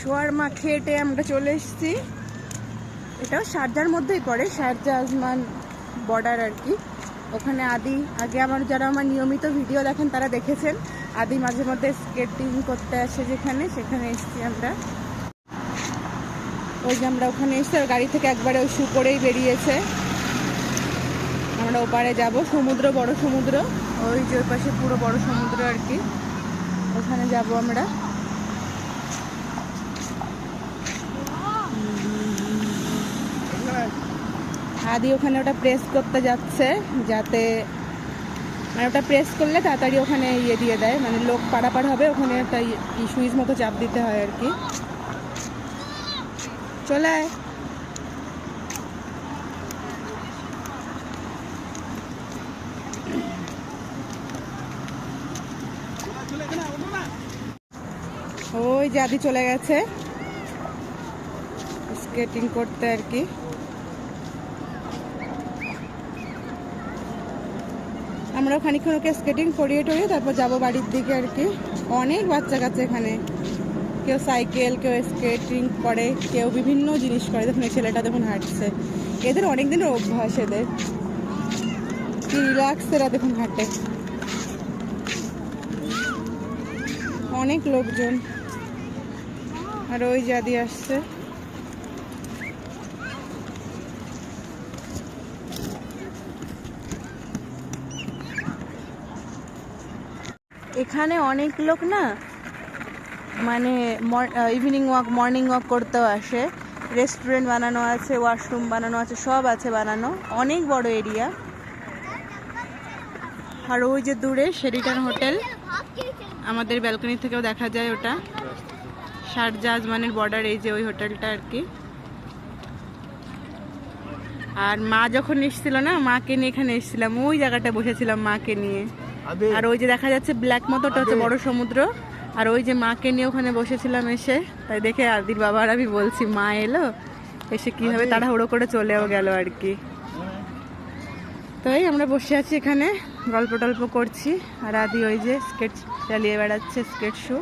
শোয়ারমা খেটে আমরা চলে এসেছি। এটাও শারজার মধ্যেই পড়ে শারজা আজমান বর্ডার আর কি। ওখানে আদি, আগে আমার যারা আমার নিয়মিত ভিডিও দেখেন তারা দেখেছেন। আদি মাঝে মধ্যে স্কেটিং করতে আসে যেখানে, সেখানে এসেছি আমরা। ওই যে আমরা ওখানে এসে গাড়ি থেকে একবারে ওই শু করেই বেরিয়েছে। আমরা ওপারে যাব, সমুদ্র, বড় সমুদ্র। ওই যে ওই পাশে পুরো বড় সমুদ্র আর কি। ওখানে যাব আমরা। আদি ওখানে ওটা প্রেস করতে যাচ্ছে, যাতে মানে ওটা প্রেস করলে তাড়াতাড়ি ওখানে ইয়ে দিয়ে দেয় মানে লোক পারাপার হবে, ওখানে একটা সুইচ মতো চাপ দিতে হয় আর কি। চলে আয়। ওই যে আদি চলে গেছে। স্কেটিং করতে আর কি। আমরা খানিক্ষণ ওকে স্কেটিং করিয়ে টরিয়ে তারপর যাব বাড়ির দিকে আর কি। অনেক বাচ্চা কাচ্চা এখানে। কেউ সাইকেল, কেউ স্কেটিং করে, কেউ বিভিন্ন জিনিস করে। দেখুন, এই ছেলেটা দেখুন হাঁটছে। এদের অনেক দিনের অভ্যাস এদের। কি রিল্যাক্স এরা দেখুন হাঁটে। অনেক লোকজন। আর ওই জাদি আসছে। এখানে অনেক লোক না মানে ইভিনিং ওয়াক মর্নিং ওয়াক করতেও আসে। রেস্টুরেন্ট বানানো আছে ওয়াশরুম বানানো আছে, সব আছে বানানো। অনেক বড় এরিয়া আর ওই যে দূরে শেরিটান হোটেল আমাদের ব্যালকনি থেকেও দেখা যায় ওটা। শারজা আজমানের বর্ডার এই যে ওই হোটেলটা আর কি। আর মা যখন এসেছিল না, মাকে নিয়ে এখানে এসেছিলাম। ওই জায়গাটা বসেছিলাম মাকে নিয়ে। আর ওই যে দেখা যাচ্ছে ব্ল্যাক মতোটা হচ্ছে বড় সমুদ্র। আর ওই যে মাকে নিয়ে ওখানে বসেছিলাম এসে তাই দেখে আদির বাবার আর আমি বলছি মা এলো এসে কীভাবে তাড়াহুড়ো করে চলেও গেল আর কি। তাই এই আমরা বসে আছি এখানে গল্প টল্প করছি আর আদি ওই যে স্কেট চালিয়ে বেড়াচ্ছে স্কেট শু